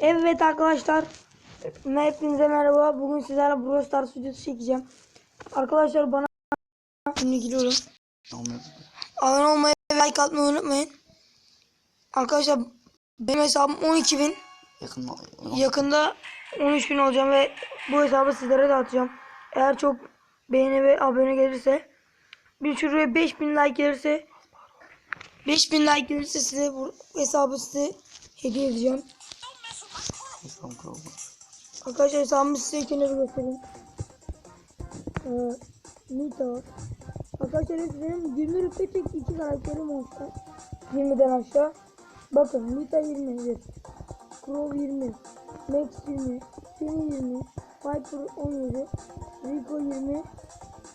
Evet arkadaşlar. Hepinize merhaba. Bugün sizlerle Brawl Stars videosu çekeceğim. Arkadaşlar bana şimdi giriyorum. Olmuyor. Abone olmayı ve like atmayı unutmayın. Arkadaşlar benim hesabım 12.000. Yakın Yakında 13.000 olacağım ve bu hesabı sizlere de atacağım. Eğer çok beğeni ve abone gelirse bir şuraya 5000 like gelirse 5000 like gelirse size bu hesabı size hediye edeceğim. Hesabım kurulmuş. Arkadaşlar hesabımı size önce bir göstereyim. Ee, Nita var. Arkadaşlar hepsi benim 20 rütbe tek iki karakterim olsa 20'den aşağı. Bakın Nita 20, evet. Crow 20, Max 20, Penny 20, Piper 17, Rico 20,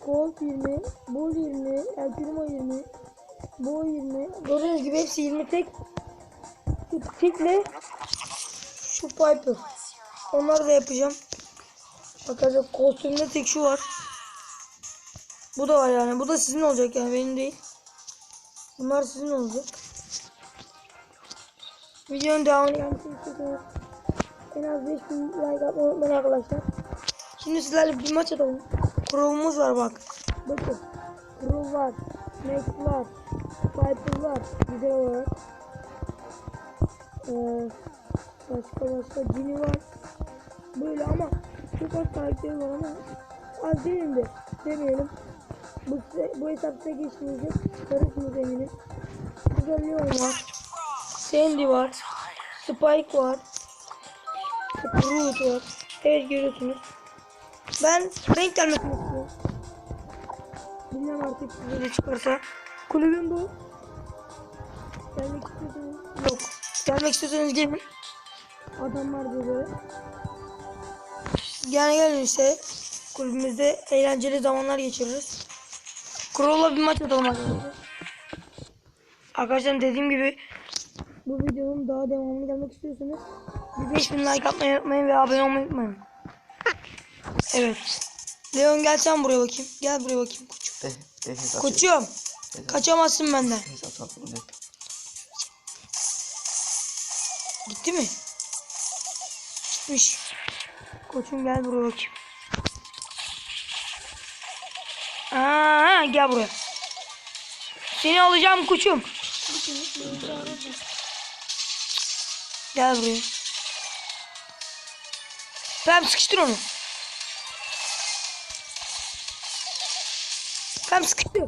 Colt 20, Bull 20, El Primo 20, Bo 20. Gördüğünüz gibi hepsi 20 tek. Şu tikle şu Piper. Onları da yapacağım. Arkadaşlar kostümde tek şu var. Bu da var yani. Bu da sizin olacak yani benim değil. Bunlar sizin olacak. Videonun devamını gelmesini en az 5000 like atmayı unutmayın arkadaşlar. Şimdi sizlerle bir maç atalım. Crow'umuz var bak. Bakın. Crow var. Max var. Piper var. Güzel olarak. Ee, başka başka Ginny var. Böyle ama çok az karakteri var ama az değilim de demeyelim. Bu, bu hesap size geçmeyecek. Çıkarırsınız eminim. Burada Leon var. Sandy var. Spike var. Groot var. Evet görüyorsunuz. Ben renk gelmesini istiyorum. Bilmem artık size de çıkarsa. Kulübüm bu. Gelmek istiyorsanız yok. Gelmek istiyorsanız gelin. Adamlar da böyle. Yani gelin işte kulübümüzde eğlenceli zamanlar geçiririz. Crow'la bir maç atalım arkadaşlar. Arkadaşlar dediğim gibi bu videonun daha devamını gelmek istiyorsanız bir 5000 like atmayı unutmayın ve abone olmayı unutmayın. Evet. Leon gel sen buraya bakayım. Gel buraya bakayım koçum. Koçum kaçamazsın benden. Gitmiş. Koçum gel buraya bakayım. Aa, gel buraya. Seni alacağım koçum. Gel buraya. Pem sıkıştır onu. Pem sıkıştır.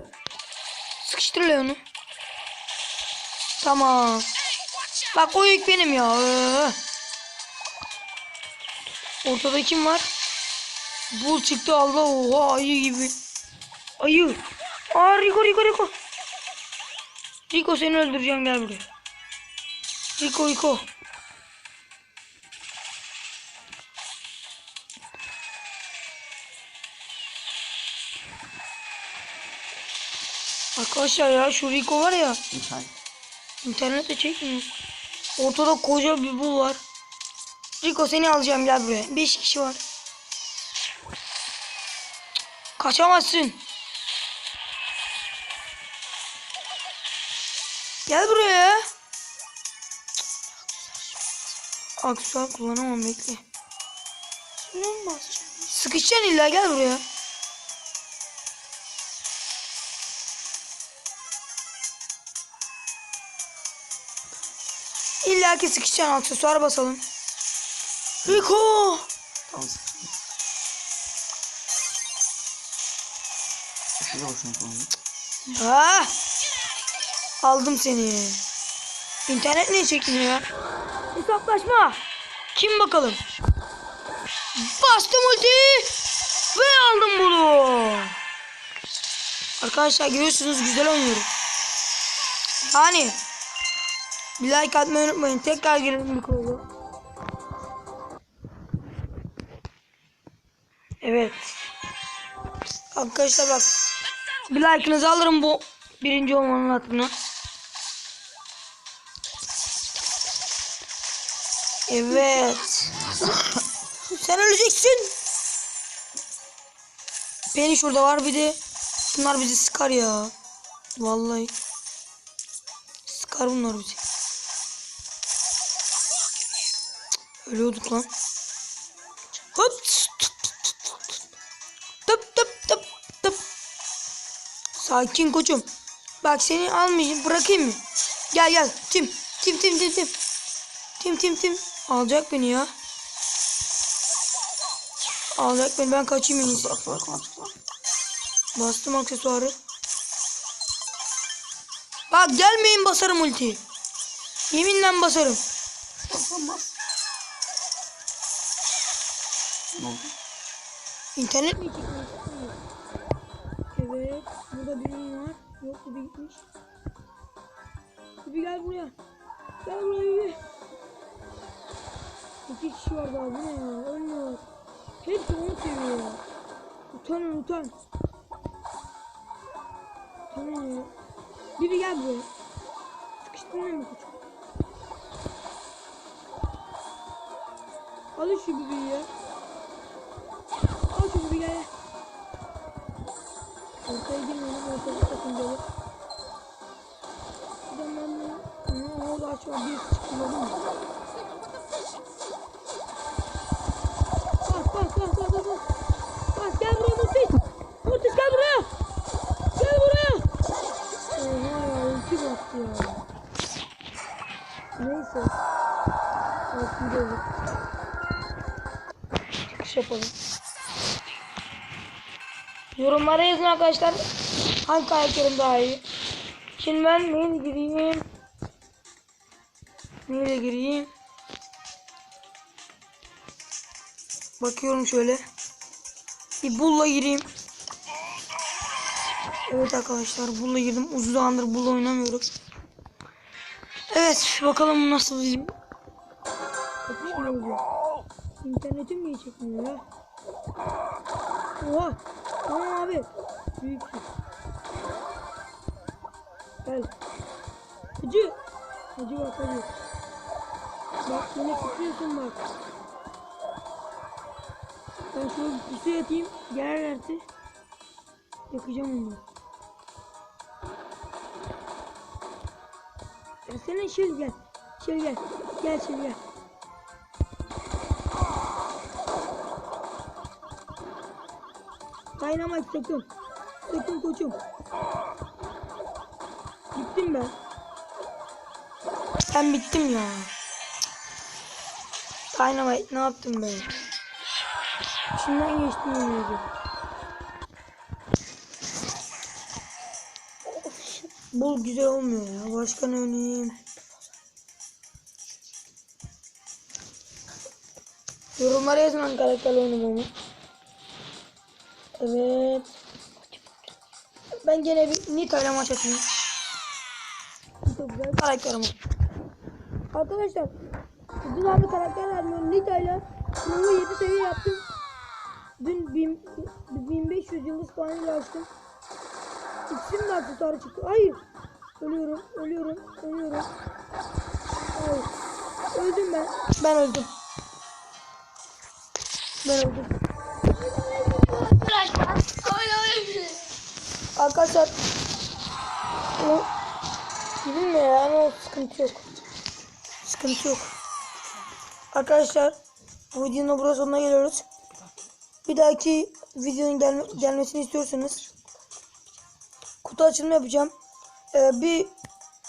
Sıkıştır Leon'u. Tamam. Bak o yük benim ya. Ortada kim var? Bul çıktı Allah oha ayı gibi. Ayı. Aa Rico Rico Rico. Rico seni öldüreceğim gel buraya. Rico Rico. Arkadaşlar ya şu Rico var ya. İnsan. İnternette çekmiyor. Ortada koca bir bul var. Rico seni alacağım gel buraya. 5 kişi var. Kaçamazsın. Gel buraya. Aksesuar kullanamam bekle. Sıkışacaksın illa gel buraya. İlla ki sıkışacaksın aksesuar basalım. Rico. Tamam. Şurada hoşuna kullandım. Ha? Aldım seni. İnternet niye çekmiyor ya? Hesaplaşma. Kim bakalım? Bastım ulti. Ve aldım bunu. Arkadaşlar görüyorsunuz güzel oynuyorum. Yani bir like atmayı unutmayın. Tekrar girelim mikrofona. Evet. Arkadaşlar bak. Bir like'ınızı alırım bu birinci olmanın hatırına. Evet. Sen öleceksin. Beni şurada var bir de. Bunlar bizi sıkar ya. Vallahi. Sıkar bunlar bizi. Ölüyorduk lan. Hop. Sakin koçum. Bak seni almayayım bırakayım mı? Gel gel. Tim. Tim tim tim tim. Tim tim tim. Alacak beni ya. Alacak beni ben kaçayım en iyisi. Bastım aksesuarı. Bak gelmeyin basarım ultiyi. Yeminle basarım. Basılmaz. Ne oldu? İnternet mi çekmiş? Evet. Burada birim var. Yok da gitmiş. Bibi gel buraya. Gel buraya Bibi. İki kişi var daha. Bu ne ya? Ölmüyor. Hepsi onu seviyor ya. Utanın utan. Utanın ya. Bibi gel buraya. Sıkıştırmıyor mu küçük? Alın şu Bibi'yi ya. Ortaya girmeyelim. Ortaya sakın böyle. Şuradan ben ne oldu açma. Bir? Bas bas bas bas bas. bas. Bas gel buraya Mortis. Mortis gel buraya. Gel buraya. Oha ya ulti bastı ya. Neyse. Altında olur. Çıkış yapalım. Yorumlara yazın arkadaşlar. Hangi karakterim daha iyi? Şimdi ben neyle gireyim? Neyle gireyim? Bakıyorum şöyle. Bir bulla gireyim. Evet arkadaşlar bulla girdim. Uzun zamandır bulla oynamıyorum. Evet bakalım nasıl bir... İnternetim niye çekmiyor ya? Oha. Tamam abi. Büyük şey. Gel. Hacı. Hacı bak hacı. Bak yine tutuyorsun bak. Ben şöyle bir pusu yatayım. Gelirlerse yakacağım onu. Gelsene Şil gel. Şil gel. Gel Şil gel. Dynamite sakın. Sakın koçum. Gittim ben. Ben bittim ya. Dynamite ne yaptım ben? İçinden geçtim ediyorum. Bul güzel olmuyor ya. Başka ne oynayayım? Yorumlara yazın hangi karakterle oynamamı. Evet. Ben gene bir Nita ile maç atayım. Çok güzel karakterim var. Arkadaşlar dün abi karakter vermiyorum. Nita ile sınavı 7 seviye yaptım. Dün 1000 1500 yıldız puanıyla açtım. İkisinin de aksesuarı çıktı. Hayır. Ölüyorum, ölüyorum, ölüyorum. Hayır. Öldüm ben. Ben öldüm. Ben öldüm. Arkadaşlar o gidilmiyor yani o sıkıntı yok. Sıkıntı yok. Arkadaşlar bu videonun burada sonuna geliyoruz. Bir dahaki videonun gelme, gelmesini istiyorsanız kutu açılımı yapacağım. Ee, bir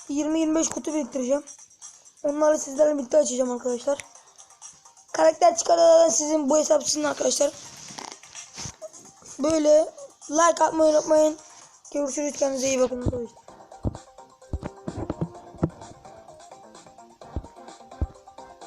20-25 kutu biriktireceğim. Onları sizlerle birlikte açacağım arkadaşlar. Karakter çıkarılan sizin bu hesap sizin arkadaşlar. Böyle like atmayı unutmayın. Görüşürüz kendinize iyi bakın arkadaşlar.